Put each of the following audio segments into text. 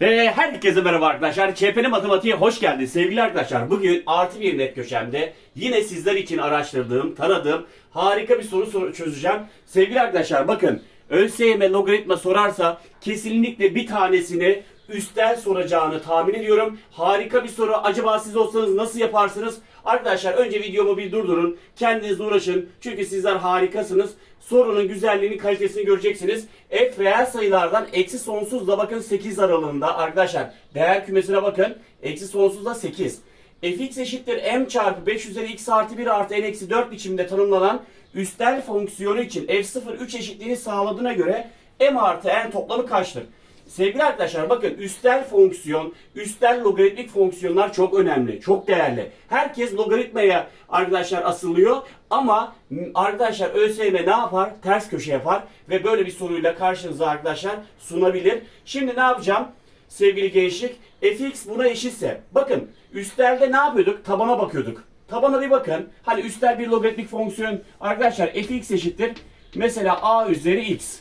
Ve herkese merhaba arkadaşlar. ÇP'nin matematiğe hoş geldiniz sevgili arkadaşlar. Bugün artı bir net köşemde yine sizler için araştırdığım, taradığım harika bir soru sor- çözeceğim. Sevgili arkadaşlar bakın ÖSYM logaritma sorarsa kesinlikle bir tanesini üstel soracağını tahmin ediyorum. Harika bir soru. Acaba siz olsanız nasıl yaparsınız? Arkadaşlar önce videomu bir durdurun. Kendiniz uğraşın. Çünkü sizler harikasınız. Sorunun güzelliğini, kalitesini göreceksiniz. F reel sayılardan eksi sonsuzla bakın 8 aralığında. Arkadaşlar değer kümesine bakın. Eksi sonsuzla 8. fx eşittir m çarpı 5 üzeri x artı 1 artı n eksi 4 biçimde tanımlanan üstel fonksiyonu için f0 3 eşitliğini sağladığına göre m artı n toplamı kaçtır? Sevgili arkadaşlar bakın üstel fonksiyon, üstel logaritmik fonksiyonlar çok önemli, çok değerli. Herkes logaritmaya arkadaşlar asılıyor ama arkadaşlar ÖSYM ne yapar? Ters köşe yapar ve böyle bir soruyla karşınıza arkadaşlar sunabilir. Şimdi ne yapacağım? Sevgili gençlik, fx buna eşitse bakın üstelde ne yapıyorduk? Tabana bakıyorduk. Tabana bir bakın. Hani üstel bir logaritmik fonksiyon arkadaşlar fx eşittir. Mesela a üzeri x.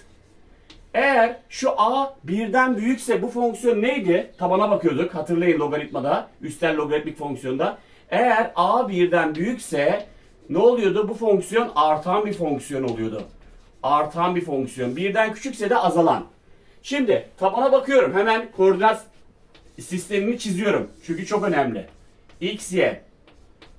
Eğer şu a birden büyükse bu fonksiyon neydi? Tabana bakıyorduk. Hatırlayın logaritmada. Üstel logaritmik fonksiyonda. Eğer a birden büyükse ne oluyordu? Bu fonksiyon artan bir fonksiyon oluyordu. Artan bir fonksiyon. Birden küçükse de azalan. Şimdi tabana bakıyorum. Hemen koordinat sistemimi çiziyorum. Çünkü çok önemli. x, y.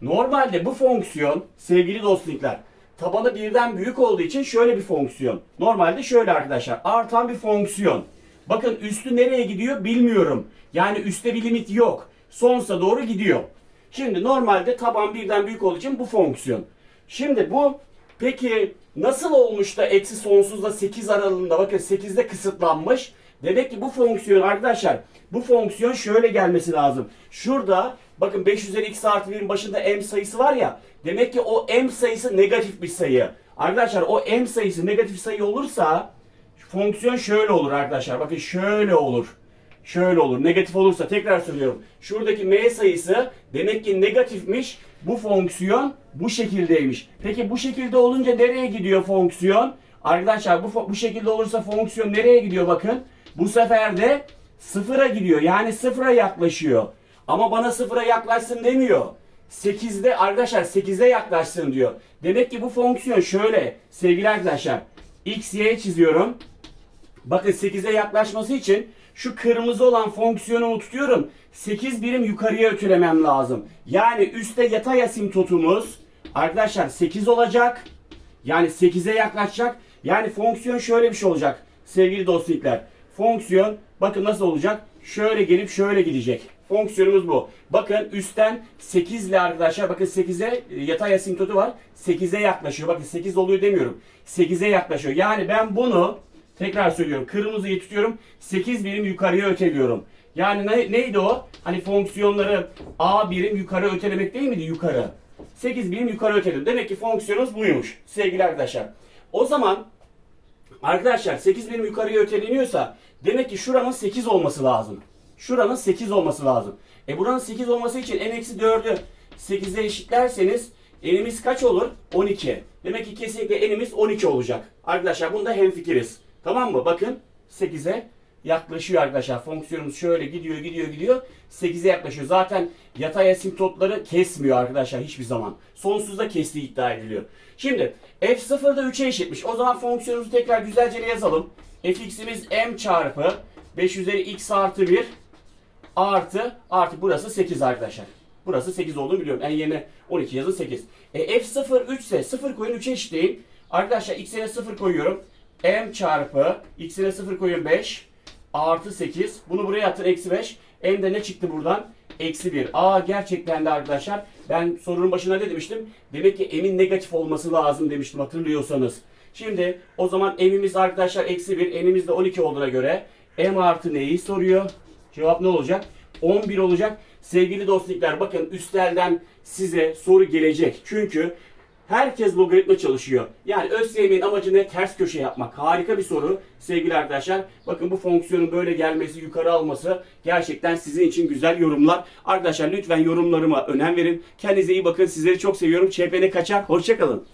Normalde bu fonksiyon sevgili dostluklar tabanı birden büyük olduğu için şöyle bir fonksiyon. Normalde şöyle arkadaşlar artan bir fonksiyon. Bakın üstü nereye gidiyor bilmiyorum. Yani üstte bir limit yok. Sonsuza doğru gidiyor. Şimdi normalde taban birden büyük olduğu için bu fonksiyon. Şimdi bu peki nasıl olmuş da eksi sonsuzla 8 aralığında bakın 8'de kısıtlanmış. Demek ki bu fonksiyon arkadaşlar bu fonksiyon şöyle gelmesi lazım. Şurada bakın 5 üzeri x artı 1'in başında m sayısı var ya. Demek ki o m sayısı negatif bir sayı. Arkadaşlar o m sayısı negatif sayı olursa fonksiyon şöyle olur arkadaşlar. Bakın şöyle olur. Şöyle olur. Negatif olursa tekrar söylüyorum. Şuradaki m sayısı demek ki negatifmiş. Bu fonksiyon bu şekildeymiş. Peki bu şekilde olunca nereye gidiyor fonksiyon? Arkadaşlar bu bu şekilde olursa fonksiyon nereye gidiyor bakın. Bu sefer de sıfıra gidiyor. Yani sıfıra yaklaşıyor. Ama bana sıfıra yaklaşsın demiyor. 8'de arkadaşlar 8'e yaklaşsın diyor. Demek ki bu fonksiyon şöyle sevgili arkadaşlar. X, Y çiziyorum. Bakın 8'e yaklaşması için şu kırmızı olan fonksiyonumu tutuyorum. 8 birim yukarıya ötülemem lazım. Yani üstte yatay asimtotumuz arkadaşlar 8 olacak. Yani 8'e yaklaşacak. Yani fonksiyon şöyle bir şey olacak. Sevgili dostluklar. Fonksiyon bakın nasıl olacak? Şöyle gelip şöyle gidecek. Fonksiyonumuz bu. Bakın üstten 8 ile arkadaşlar bakın 8'e yatay asimtotu var. 8'e yaklaşıyor. Bakın 8 oluyor demiyorum. 8'e yaklaşıyor. Yani ben bunu Tekrar söylüyorum. Kırmızıyı tutuyorum. 8 birim yukarıya öteliyorum. Yani ne, neydi o? Hani fonksiyonları A birim yukarı ötelemek değil miydi? Yukarı. 8 birim yukarı öteledim. Demek ki fonksiyonumuz buymuş sevgili arkadaşlar. O zaman arkadaşlar 8 birim yukarıya öteleniyorsa demek ki şuranın 8 olması lazım. Şuranın 8 olması lazım. E buranın 8 olması için n-4'ü 8'e eşitlerseniz n'imiz kaç olur? 12. Demek ki kesinlikle n'imiz 12 olacak. Arkadaşlar bunda hemfikiriz. Tamam mı? Bakın 8'e yaklaşıyor arkadaşlar. Fonksiyonumuz şöyle gidiyor gidiyor gidiyor. 8'e yaklaşıyor. Zaten yatay asimptotları kesmiyor arkadaşlar hiçbir zaman. Sonsuzda kestiği iddia ediliyor. Şimdi f0'da 3'e eşitmiş. O zaman fonksiyonumuzu tekrar güzelce yazalım. fx'imiz m çarpı 5 üzeri x artı 1 artı artı burası 8 arkadaşlar. Burası 8 olduğunu biliyorum. En yerine 12 yazın 8. E, f0 3 ise 0 koyun 3'e eşitleyin. Arkadaşlar x'e 0 koyuyorum. m çarpı x'e 0 koyuyorum 5 artı 8. Bunu buraya atın eksi 5. M'de ne çıktı buradan? Eksi 1. Aa gerçekten de arkadaşlar ben sorunun başına ne demiştim? Demek ki m'in negatif olması lazım demiştim hatırlıyorsanız. Şimdi o zaman m'imiz arkadaşlar eksi 1. n'imiz de 12 olduğuna göre m artı neyi soruyor? Cevap ne olacak? 11 olacak. Sevgili dostluklar bakın üstelden size soru gelecek. Çünkü herkes logaritma çalışıyor. Yani ÖSYM'in amacı ne? Ters köşe yapmak. Harika bir soru sevgili arkadaşlar. Bakın bu fonksiyonun böyle gelmesi, yukarı alması gerçekten sizin için güzel yorumlar. Arkadaşlar lütfen yorumlarıma önem verin. Kendinize iyi bakın. Sizleri çok seviyorum. ÇPN kaçar. Hoşçakalın.